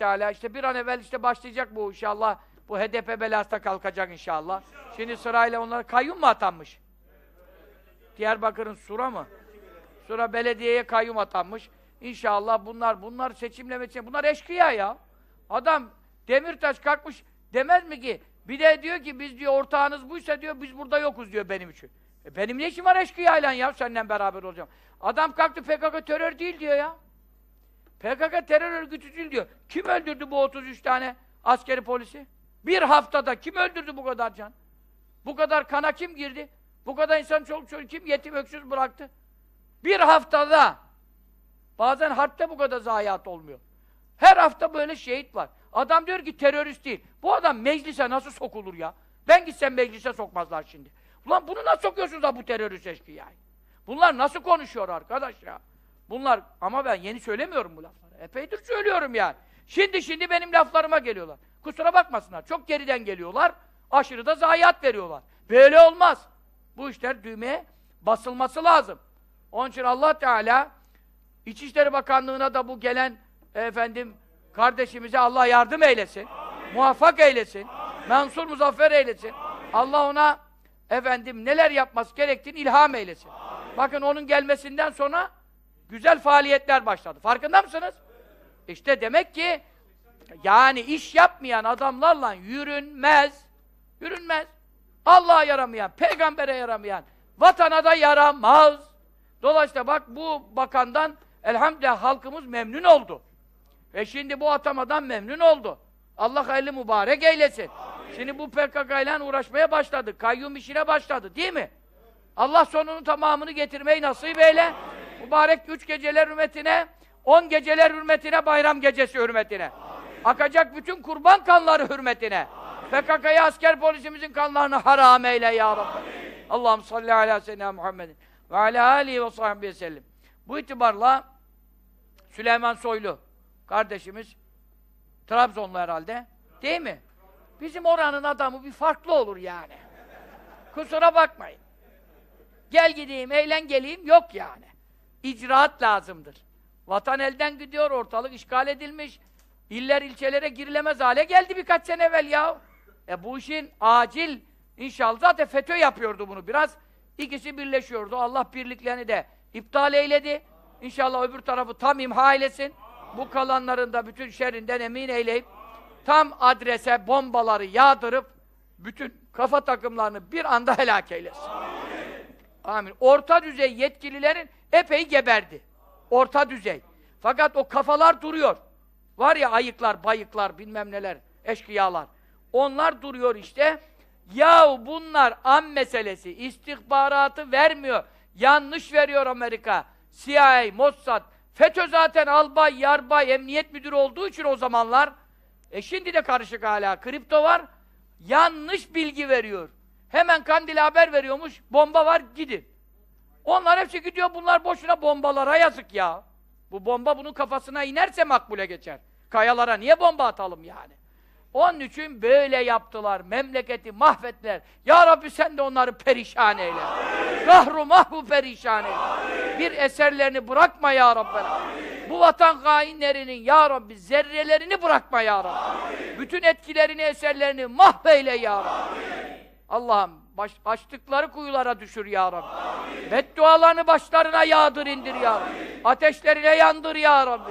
Teala. İşte bir an evvel işte başlayacak bu inşallah. Bu HDP belası da kalkacak inşallah. Şimdi sırayla onlara kayyum mu atanmış? Diyarbakır'ın Sura mı? Sura belediyeye kayyum atanmış. İnşallah bunlar, bunlar seçimle meçimle, bunlar eşkıya ya. Adam Demirtaş kalkmış demez mi ki? Bir de diyor ki biz diyor ortağınız buysa diyor biz burada yokuz diyor benim için. E benim ne işim var eşkıyayla ya seninle beraber olacağım. Adam kalktı PKK terör değil diyor ya. PKK terör örgütü değil diyor. Kim öldürdü bu 33 tane askeri polisi? Bir haftada kim öldürdü bu kadar can? Bu kadar kana kim girdi? Bu kadar insan çok çocuk kim yetim öksüz bıraktı? Bir haftada bazen harpte bu kadar zayiat olmuyor. Her hafta böyle şehit var. Adam diyor ki terörist değil. Bu adam meclise nasıl sokulur ya? Ben gitsem meclise sokmazlar şimdi. Ulan bunu nasıl sokuyorsunuz da bu terörist eşkıyayı? Bunlar nasıl konuşuyor arkadaş ya? Bunlar ama ben yeni söylemiyorum bu lafları. Epeydir söylüyorum yani. Şimdi şimdi benim laflarıma geliyorlar. Kusura bakmasınlar. Çok geriden geliyorlar. Aşırı da zayiat veriyorlar. Böyle olmaz. Bu işler düğmeye basılması lazım. Onun için Allah Teala İçişleri Bakanlığı'na da bu gelen efendim kardeşimize Allah yardım eylesin. Muvaffak eylesin. Mansur muzaffer eylesin. Allah ona efendim neler yapması gerektiğini ilham eylesin. Bakın onun gelmesinden sonra güzel faaliyetler başladı. Farkında mısınız? İşte demek ki yani iş yapmayan adamlarla yürünmez. Yürünmez. Allah'a yaramayan, peygambere yaramayan, vatana da yaramaz. Dolayısıyla bak bu bakandan elhamdülillah halkımız memnun oldu. Ve şimdi bu atamadan memnun oldu. Allah hayırlı mübarek eylesin. Şimdi bu PKK ile uğraşmaya başladı. Kayyum işine başladı değil mi? Allah sonunun tamamını getirmeyi nasip eyle. Mübarek üç geceler hürmetine, on geceler hürmetine, bayram gecesi hürmetine. Akacak bütün kurban kanları hürmetine. PKK'ya asker polisimizin kanlarını haram eyle ya Rabbi. Allah'ım salli ala seyyidina Muhammedin ve ala alihi ve sahbihi sellem. Bu itibarla Süleyman Soylu kardeşimiz Trabzonlu herhalde. Değil mi? Bizim oranın adamı bir farklı olur yani. Kusura bakmayın. Gel gideyim, eğlen geleyim yok yani. İcraat lazımdır. Vatan elden gidiyor, ortalık işgal edilmiş. İller ilçelere girilemez hale geldi birkaç sene evvel ya. E bu işin acil inşallah zaten FETÖ yapıyordu bunu biraz. İkisi birleşiyordu. Allah birliklerini de iptal eyledi. İnşallah öbür tarafı tam imha eylesin. Bu kalanların da bütün şerrinden emin eyleyip tam adrese bombaları yağdırıp bütün kafa takımlarını bir anda helak eylesin. Amin. Orta düzey yetkililerin epey geberdi. Orta düzey. Fakat o kafalar duruyor. Var ya ayıklar, bayıklar, bilmem neler, eşkıyalar. Onlar duruyor işte. Yahu bunlar an meselesi. istihbaratı vermiyor. Yanlış veriyor Amerika. CIA, Mossad. FETÖ zaten albay, yarbay, emniyet müdürü olduğu için o zamanlar. E şimdi de karışık hala. Kripto var. Yanlış bilgi veriyor. Hemen Kandil'e haber veriyormuş. Bomba var, gidin. Onlar hepsi gidiyor, bunlar boşuna bombalara yazık ya. Bu bomba bunun kafasına inerse makbule geçer. Kayalara niye bomba atalım yani? Onun için böyle yaptılar, memleketi mahvettiler. Ya Rabbi sen de onları perişan eyle. Kahru mahvu perişan eyle. Bir eserlerini bırakma ya Rabbi. Bu vatan hainlerinin ya Rabbi zerrelerini bırakma ya Rabbi. Bütün etkilerini, eserlerini mahveyle ya Rabbi. Allah'ım baş, açtıkları kuyulara düşür ya Rabbi. Beddualarını başlarına yağdır indir ya Rabbi. Ateşlerine yandır ya Rabbi.